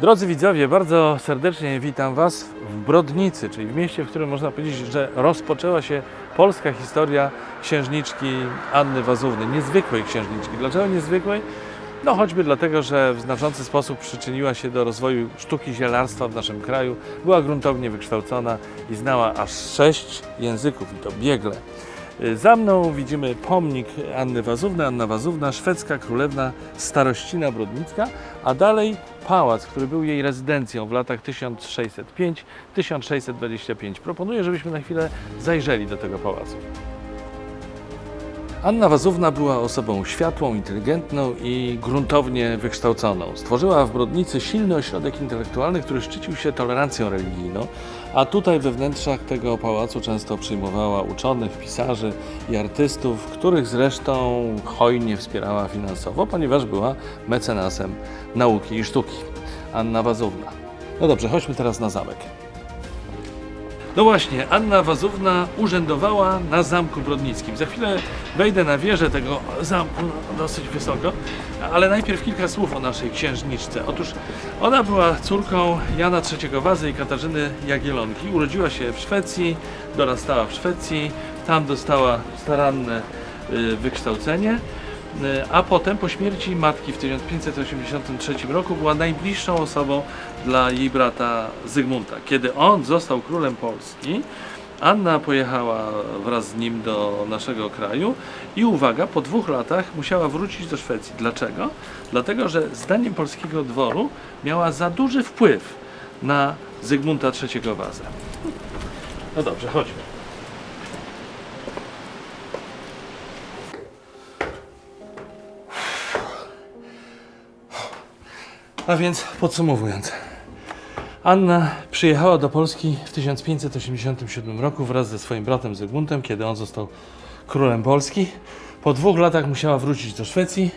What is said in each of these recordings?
Drodzy widzowie, bardzo serdecznie witam Was w Brodnicy, czyli w mieście, w którym można powiedzieć, że rozpoczęła się polska historia księżniczki Anny Wazówny, niezwykłej księżniczki. Dlaczego niezwykłej? No choćby dlatego, że w znaczący sposób przyczyniła się do rozwoju sztuki zielarstwa w naszym kraju, była gruntownie wykształcona i znała aż sześć języków i to biegle. Za mną widzimy pomnik Anny Wazówny, Anna Wazówna, szwedzka królewna starościna brodnicka, a dalej pałac, który był jej rezydencją w latach 1605-1625. Proponuję, żebyśmy na chwilę zajrzeli do tego pałacu. Anna Wazówna była osobą światłą, inteligentną i gruntownie wykształconą. Stworzyła w Brodnicy silny ośrodek intelektualny, który szczycił się tolerancją religijną, a tutaj we wnętrzach tego pałacu często przyjmowała uczonych, pisarzy i artystów, których zresztą hojnie wspierała finansowo, ponieważ była mecenasem nauki i sztuki. Anna Wazówna. No dobrze, chodźmy teraz na zamek. No właśnie, Anna Wazówna urzędowała na Zamku Brodnickim. Za chwilę wejdę na wieżę tego zamku no, dosyć wysoko, ale najpierw kilka słów o naszej księżniczce. Otóż ona była córką Jana III Wazy i Katarzyny Jagiellonki. Urodziła się w Szwecji, dorastała w Szwecji, tam dostała staranne y, wykształcenie. Y, A potem po śmierci matki w 1583 roku była najbliższą osobą dla jej brata Zygmunta. Kiedy on został królem Polski, Anna pojechała wraz z nim do naszego kraju i uwaga, po dwóch latach musiała wrócić do Szwecji. Dlaczego? Dlatego, że zdaniem polskiego dworu miała za duży wpływ na Zygmunta III Wazę. No dobrze, chodźmy. A więc podsumowując. Anna przyjechała do Polski w 1587 roku wraz ze swoim bratem Zygmuntem, kiedy on został królem Polski. Po dwóch latach musiała wrócić do Szwecji.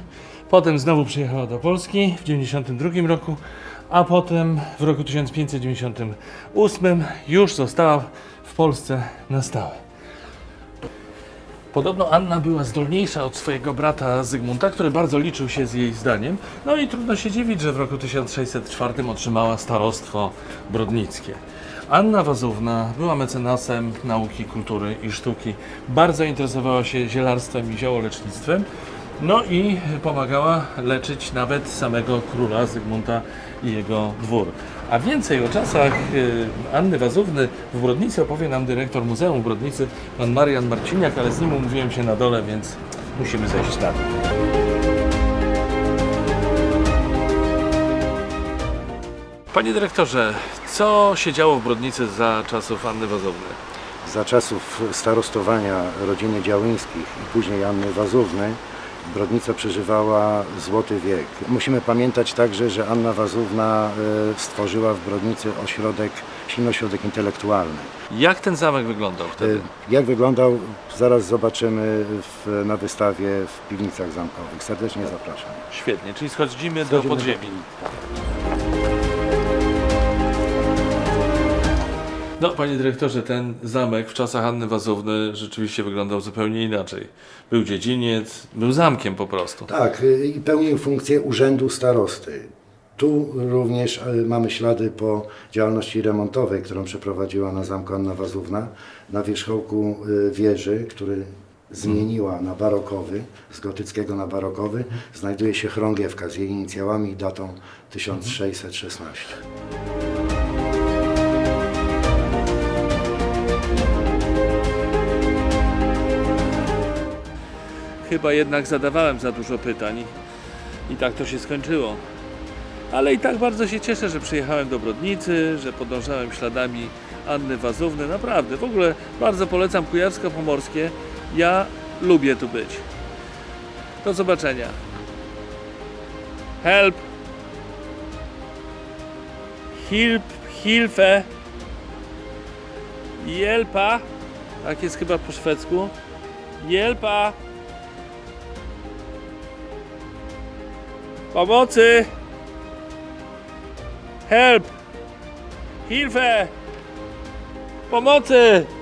Potem znowu przyjechała do Polski w 1992 roku, a potem w roku 1598 już została w Polsce na stałe. Podobno Anna była zdolniejsza od swojego brata Zygmunta, który bardzo liczył się z jej zdaniem. No i trudno się dziwić, że w roku 1604 otrzymała starostwo brodnickie. Anna Wazówna była mecenasem nauki, kultury i sztuki. Bardzo interesowała się zielarstwem i ziołolecznictwem. No i pomagała leczyć nawet samego króla Zygmunta i jego dwór. A więcej o czasach y, Anny Wazówny w Brodnicy opowie nam dyrektor Muzeum w Brodnicy, pan Marian Marciniak, ale z nim umówiłem się na dole, więc musimy zejść na dół. Panie dyrektorze, co się działo w Brodnicy za czasów Anny Wazówny? Za czasów starostowania rodziny Działyńskich i później Anny Wazówny Brodnica przeżywała złoty wiek. Musimy pamiętać także, że Anna Wazówna e, stworzyła w Brodnicy ośrodek, silny ośrodek intelektualny. Jak ten zamek wyglądał E, wtedy? Jak wyglądał, zaraz zobaczymy w, na wystawie w piwnicach zamkowych. Serdecznie zapraszam. Świetnie, czyli schodzimy do Wchodzimy podziemi. piwnic. No, panie dyrektorze, ten zamek w czasach Anny Wazówny rzeczywiście wyglądał zupełnie inaczej. Był dziedziniec, był zamkiem po prostu. Tak, y, i pełnił funkcję urzędu starosty. Tu również y, mamy ślady po działalności remontowej, którą przeprowadziła na zamku Anna Wazówna. Na wierzchołku y, wieży, który zmieniła na barokowy, z gotyckiego na barokowy, znajduje się chorągiewka z jej inicjałami i datą 1616. Chyba jednak zadawałem za dużo pytań i tak to się skończyło. Ale i tak bardzo się cieszę, że przyjechałem do Brodnicy, że podążałem śladami Anny Wazówny. Naprawdę, w ogóle bardzo polecam Kujawsko-Pomorskie. Ja lubię tu być. Do zobaczenia. Help! Hilp, Hilfe! Jelpa! Tak jest chyba po szwedzku. Jelpa! Pomocy! Help! Hilfe! Pomocy!